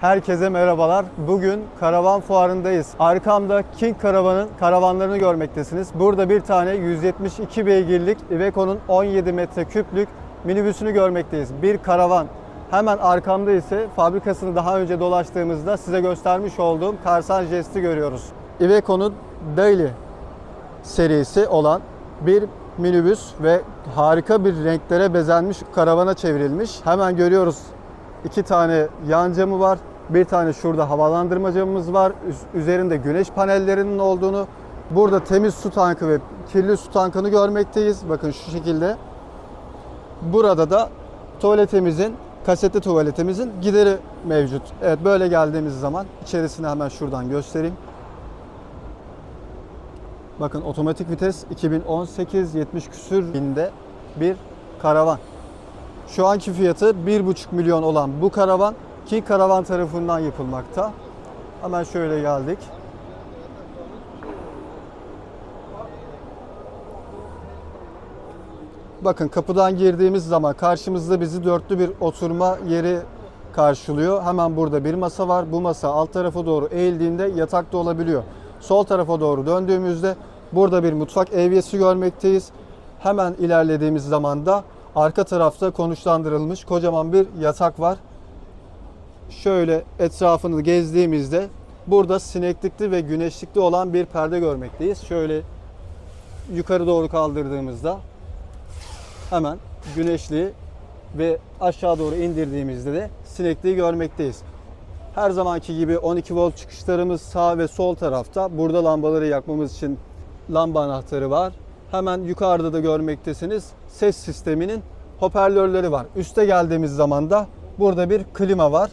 Herkese merhabalar. Bugün karavan fuarındayız. Arkamda King Karavan'ın karavanlarını görmektesiniz. Burada bir tane 172 beygirlik Iveco'nun 17 metreküplük minibüsünü görmekteyiz. Bir karavan. Hemen arkamda ise fabrikasını daha önce dolaştığımızda size göstermiş olduğum Karsan Jest'i görüyoruz. Iveco'nun Daily serisi olan bir minibüs ve harika bir renklere bezenmiş karavana çevrilmiş. Hemen görüyoruz iki tane yan camı var. Bir tane şurada havalandırma camımız var. Üz- Üzerinde güneş panellerinin olduğunu, burada temiz su tankı ve kirli su tankını görmekteyiz. Bakın şu şekilde. Burada da tuvaletimizin, kasetli tuvaletimizin gideri mevcut. Evet böyle geldiğimiz zaman içerisini hemen şuradan göstereyim. Bakın otomatik vites 2018 70 küsür binde bir karavan. Şu anki fiyatı 1,5 milyon olan bu karavan ki karavan tarafından yapılmakta. Hemen şöyle geldik. Bakın kapıdan girdiğimiz zaman karşımızda bizi dörtlü bir oturma yeri karşılıyor. Hemen burada bir masa var. Bu masa alt tarafa doğru eğildiğinde yatak da olabiliyor. Sol tarafa doğru döndüğümüzde burada bir mutfak evyesi görmekteyiz. Hemen ilerlediğimiz zaman da arka tarafta konuşlandırılmış kocaman bir yatak var. Şöyle etrafını gezdiğimizde burada sineklikli ve güneşlikli olan bir perde görmekteyiz. Şöyle yukarı doğru kaldırdığımızda hemen güneşli ve aşağı doğru indirdiğimizde de sinekliği görmekteyiz. Her zamanki gibi 12 volt çıkışlarımız sağ ve sol tarafta. Burada lambaları yakmamız için lamba anahtarı var. Hemen yukarıda da görmektesiniz ses sisteminin hoparlörleri var. Üste geldiğimiz zaman da burada bir klima var.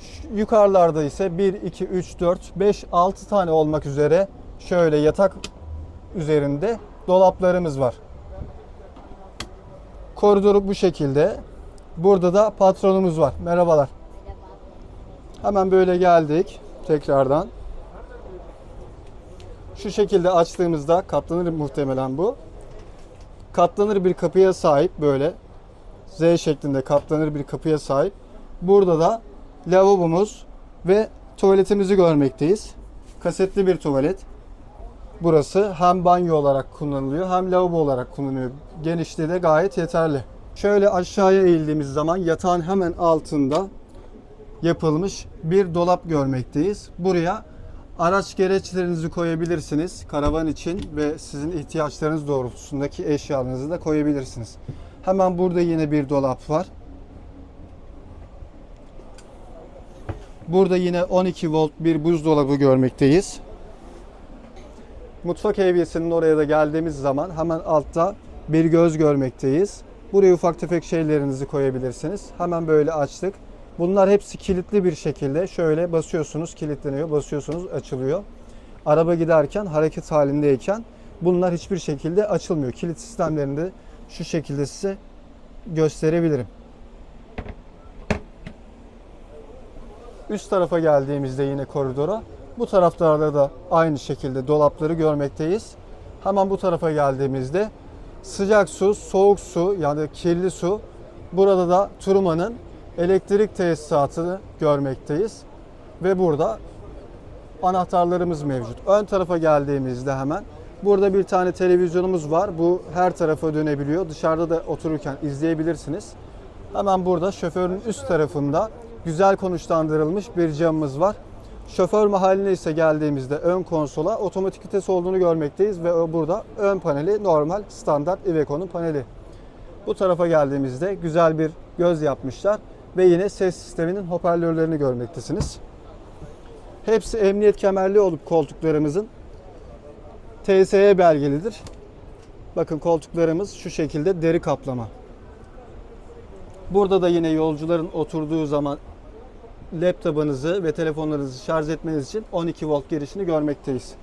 Şu- Yukarılarda ise 1, 2, 3, 4, 5, 6 tane olmak üzere şöyle yatak üzerinde dolaplarımız var. Koridoru bu şekilde. Burada da patronumuz var. Merhabalar. Hemen böyle geldik tekrardan. Şu şekilde açtığımızda katlanır muhtemelen bu. Katlanır bir kapıya sahip böyle. Z şeklinde katlanır bir kapıya sahip. Burada da lavabomuz ve tuvaletimizi görmekteyiz. Kasetli bir tuvalet. Burası hem banyo olarak kullanılıyor hem lavabo olarak kullanılıyor. Genişliği de gayet yeterli. Şöyle aşağıya eğildiğimiz zaman yatağın hemen altında yapılmış bir dolap görmekteyiz. Buraya araç gereçlerinizi koyabilirsiniz. Karavan için ve sizin ihtiyaçlarınız doğrultusundaki eşyalarınızı da koyabilirsiniz. Hemen burada yine bir dolap var. Burada yine 12 volt bir buzdolabı görmekteyiz. Mutfak evyesinin oraya da geldiğimiz zaman hemen altta bir göz görmekteyiz. Buraya ufak tefek şeylerinizi koyabilirsiniz. Hemen böyle açtık. Bunlar hepsi kilitli bir şekilde şöyle basıyorsunuz kilitleniyor, basıyorsunuz açılıyor. Araba giderken hareket halindeyken bunlar hiçbir şekilde açılmıyor. Kilit sistemlerini de şu şekilde size gösterebilirim. Üst tarafa geldiğimizde yine koridora bu taraflarda da aynı şekilde dolapları görmekteyiz. Hemen bu tarafa geldiğimizde sıcak su, soğuk su yani kirli su. Burada da Turuma'nın elektrik tesisatını görmekteyiz. Ve burada anahtarlarımız mevcut. Ön tarafa geldiğimizde hemen burada bir tane televizyonumuz var. Bu her tarafa dönebiliyor. Dışarıda da otururken izleyebilirsiniz. Hemen burada şoförün üst tarafında güzel konuşlandırılmış bir camımız var. Şoför mahalline ise geldiğimizde ön konsola otomatik vites olduğunu görmekteyiz ve burada ön paneli normal standart Iveco'nun paneli. Bu tarafa geldiğimizde güzel bir göz yapmışlar ve yine ses sisteminin hoparlörlerini görmektesiniz. Hepsi emniyet kemerli olup koltuklarımızın TSE belgelidir. Bakın koltuklarımız şu şekilde deri kaplama. Burada da yine yolcuların oturduğu zaman laptopunuzu ve telefonlarınızı şarj etmeniz için 12 volt girişini görmekteyiz.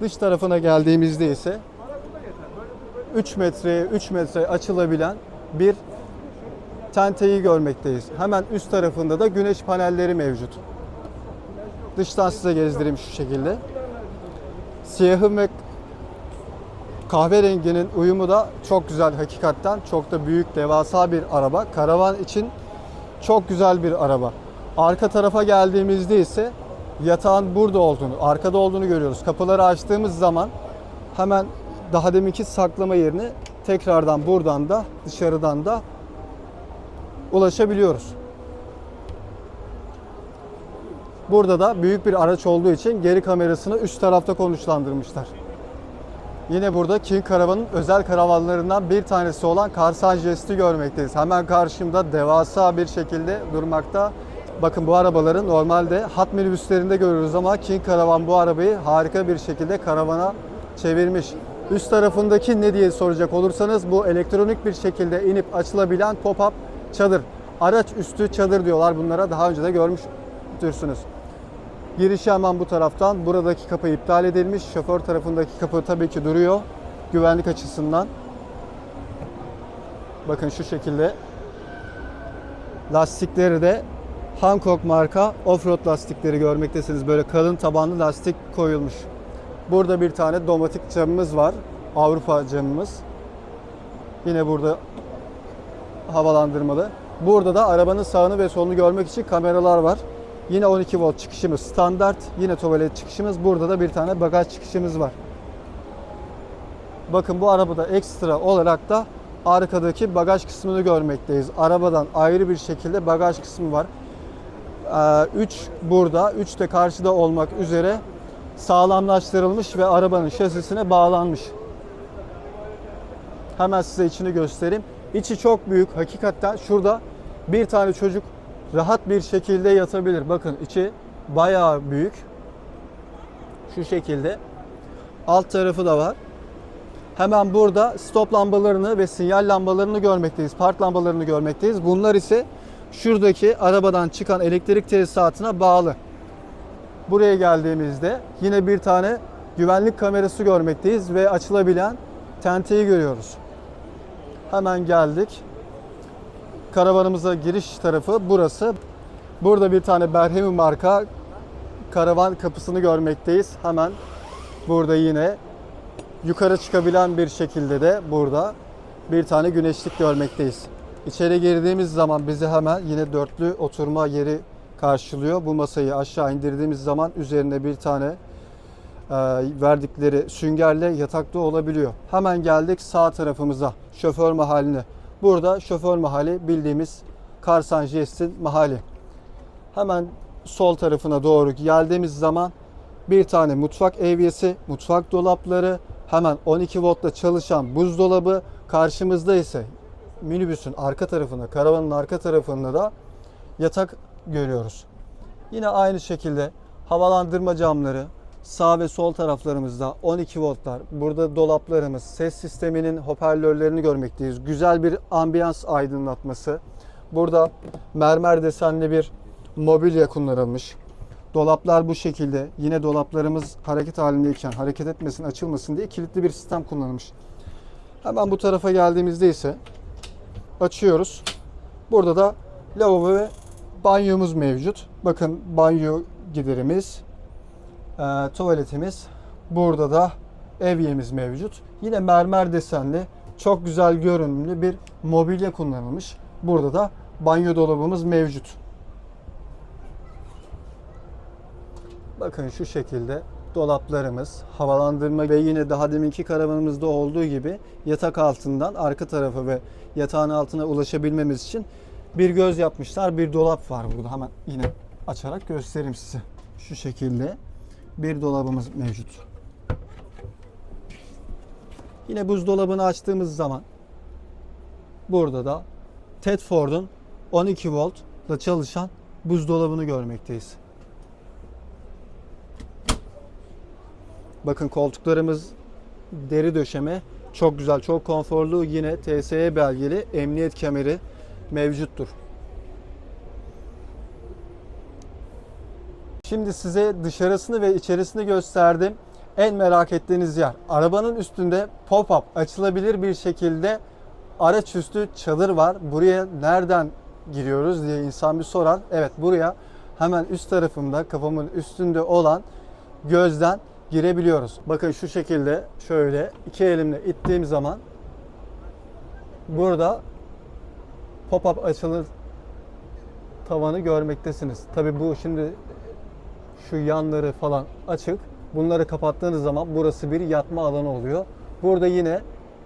Dış tarafına geldiğimizde ise 3 metreye 3 metre açılabilen bir tenteyi görmekteyiz. Hemen üst tarafında da güneş panelleri mevcut. Dıştan size gezdireyim şu şekilde. Siyahı ve kahverenginin uyumu da çok güzel hakikaten. Çok da büyük, devasa bir araba. Karavan için çok güzel bir araba. Arka tarafa geldiğimizde ise yatağın burada olduğunu, arkada olduğunu görüyoruz. Kapıları açtığımız zaman hemen daha deminki saklama yerini tekrardan buradan da dışarıdan da ulaşabiliyoruz. Burada da büyük bir araç olduğu için geri kamerasını üst tarafta konuşlandırmışlar. Yine burada King Karavan'ın özel karavanlarından bir tanesi olan Karsan Jest'i görmekteyiz. Hemen karşımda devasa bir şekilde durmakta. Bakın bu arabaları normalde hat minibüslerinde görürüz ama King Karavan bu arabayı harika bir şekilde karavana çevirmiş. Üst tarafındaki ne diye soracak olursanız bu elektronik bir şekilde inip açılabilen pop-up çadır. Araç üstü çadır diyorlar bunlara daha önce de görmüştürsünüz. Girişi hemen bu taraftan. Buradaki kapı iptal edilmiş. Şoför tarafındaki kapı tabii ki duruyor. Güvenlik açısından. Bakın şu şekilde. Lastikleri de Hankook marka offroad lastikleri görmektesiniz. Böyle kalın tabanlı lastik koyulmuş. Burada bir tane domatik camımız var. Avrupa camımız. Yine burada havalandırmalı. Burada da arabanın sağını ve solunu görmek için kameralar var. Yine 12 volt çıkışımız standart. Yine tuvalet çıkışımız. Burada da bir tane bagaj çıkışımız var. Bakın bu arabada ekstra olarak da arkadaki bagaj kısmını görmekteyiz. Arabadan ayrı bir şekilde bagaj kısmı var. 3 burada, 3 de karşıda olmak üzere sağlamlaştırılmış ve arabanın şasisine bağlanmış. Hemen size içini göstereyim. İçi çok büyük. Hakikaten şurada bir tane çocuk rahat bir şekilde yatabilir. Bakın içi bayağı büyük. Şu şekilde. Alt tarafı da var. Hemen burada stop lambalarını ve sinyal lambalarını görmekteyiz. Park lambalarını görmekteyiz. Bunlar ise şuradaki arabadan çıkan elektrik tesisatına bağlı. Buraya geldiğimizde yine bir tane güvenlik kamerası görmekteyiz ve açılabilen tenteyi görüyoruz. Hemen geldik. Karavanımıza giriş tarafı burası. Burada bir tane Berhemi marka karavan kapısını görmekteyiz. Hemen burada yine yukarı çıkabilen bir şekilde de burada bir tane güneşlik görmekteyiz. İçeri girdiğimiz zaman bizi hemen yine dörtlü oturma yeri karşılıyor. Bu masayı aşağı indirdiğimiz zaman üzerine bir tane e, verdikleri süngerle yatakta olabiliyor. Hemen geldik sağ tarafımıza, şoför mahaline. Burada şoför mahalli bildiğimiz Karsan Jest'in mahalli. Hemen sol tarafına doğru geldiğimiz zaman bir tane mutfak evyesi, mutfak dolapları, hemen 12 voltla çalışan buzdolabı, karşımızda ise minibüsün arka tarafında, karavanın arka tarafında da yatak görüyoruz. Yine aynı şekilde havalandırma camları, sağ ve sol taraflarımızda 12 voltlar. Burada dolaplarımız, ses sisteminin hoparlörlerini görmekteyiz. Güzel bir ambiyans aydınlatması. Burada mermer desenli bir mobilya kullanılmış. Dolaplar bu şekilde. Yine dolaplarımız hareket halindeyken hareket etmesin, açılmasın diye kilitli bir sistem kullanılmış. Hemen bu tarafa geldiğimizde ise açıyoruz. Burada da lavabo ve banyomuz mevcut. Bakın banyo giderimiz, e, tuvaletimiz. Burada da evyemiz mevcut. Yine mermer desenli, çok güzel görünümlü bir mobilya kullanılmış. Burada da banyo dolabımız mevcut. Bakın şu şekilde dolaplarımız, havalandırma ve yine daha deminki karavanımızda olduğu gibi yatak altından arka tarafı ve yatağın altına ulaşabilmemiz için bir göz yapmışlar. Bir dolap var burada. Hemen yine açarak göstereyim size. Şu şekilde bir dolabımız mevcut. Yine buzdolabını açtığımız zaman burada da Tedford'un 12 voltla çalışan buzdolabını görmekteyiz. Bakın koltuklarımız deri döşeme. Çok güzel, çok konforlu. Yine TSE belgeli emniyet kemeri mevcuttur. Şimdi size dışarısını ve içerisini gösterdim. En merak ettiğiniz yer. Arabanın üstünde pop-up açılabilir bir şekilde araç üstü çadır var. Buraya nereden giriyoruz diye insan bir sorar. Evet buraya hemen üst tarafımda kafamın üstünde olan gözden girebiliyoruz. Bakın şu şekilde şöyle iki elimle ittiğim zaman burada pop-up açılır tavanı görmektesiniz. Tabi bu şimdi şu yanları falan açık. Bunları kapattığınız zaman burası bir yatma alanı oluyor. Burada yine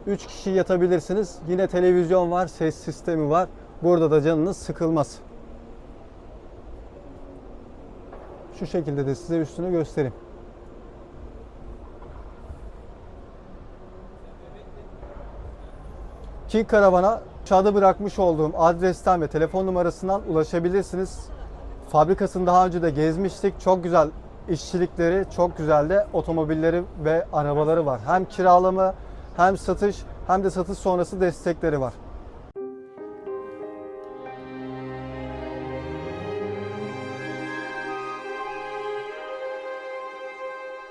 3 kişi yatabilirsiniz. Yine televizyon var, ses sistemi var. Burada da canınız sıkılmaz. Şu şekilde de size üstünü göstereyim. King Karavan'a aşağıda bırakmış olduğum adresten ve telefon numarasından ulaşabilirsiniz. Fabrikasını daha önce de gezmiştik. Çok güzel işçilikleri, çok güzel de otomobilleri ve arabaları var. Hem kiralama hem satış hem de satış sonrası destekleri var.